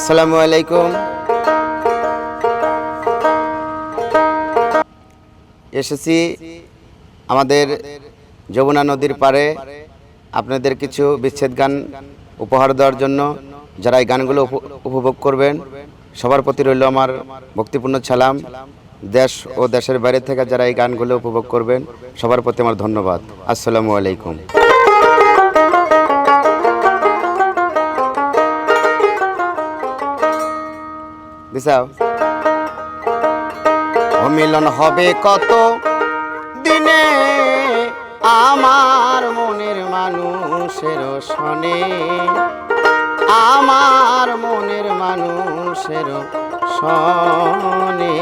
আসসালামু আলাইকুম। এসেছি আমাদের যমুনা নদীর পাড়ে। আপনাদের কিছু বিচ্ছেদ গান উপহার দেওয়ার জন্য যারা এই গানগুলো উপ- উপভোগ করবেন, সবার প্রতি রইল আমার ভক্তিপূর্ণ সালাম। দেশ ও দেশের বাইরে থেকে যারা এই গানগুলো উপভোগ করবেন, সবার প্রতি আমার ধন্যবাদ। আসসালামু আলাইকুম। দিশাও অমিলন হবে কত দিনে আমার মনের মানুষের শনে। আমার মনের মানুষের শনে।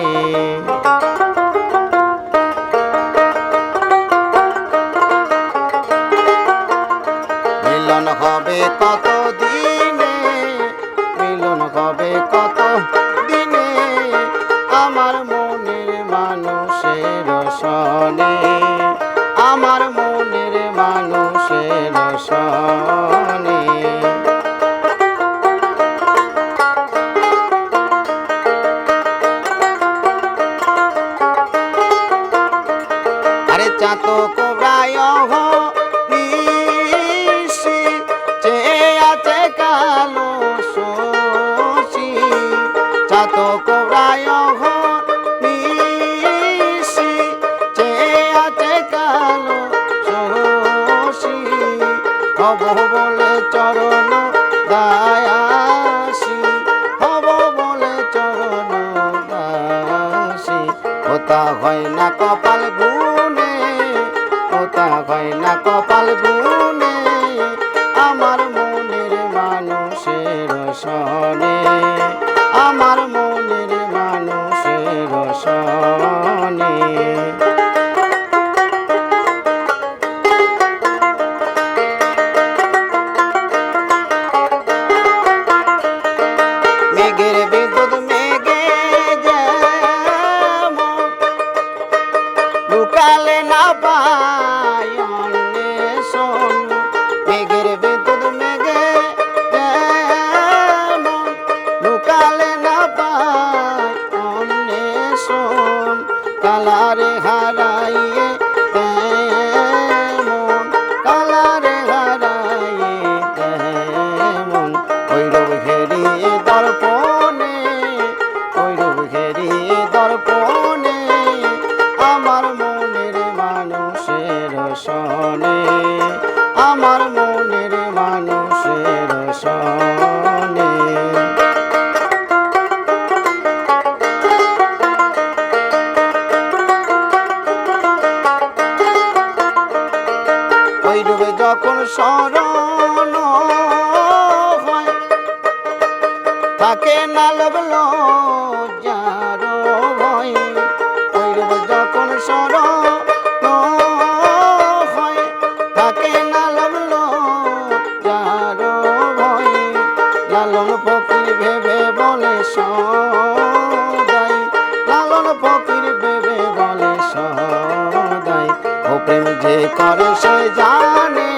মিলন হবে কত দিনে, মিলন হবে কত আরে কোবরায় নিশি চেয়ে আছে কালো শশী। চাতো কোবরায় নিশি চেয়ে আছে কালো শশী। হব বলে যেমন লুকালে না পায় অন্বেষণ। মেঘের বিদ্যুৎ মেঘে লুকালে না পায় অন্বেষণ। সনে আমার মনের মানুষের সনে। ওই ডুবে যখন হয় থাকে না লাগল লালন ফকির ভেবে বলে সদাই। লালন ফকির ভেবে বলে সদাই। ও প্রেম যে করে সে জানে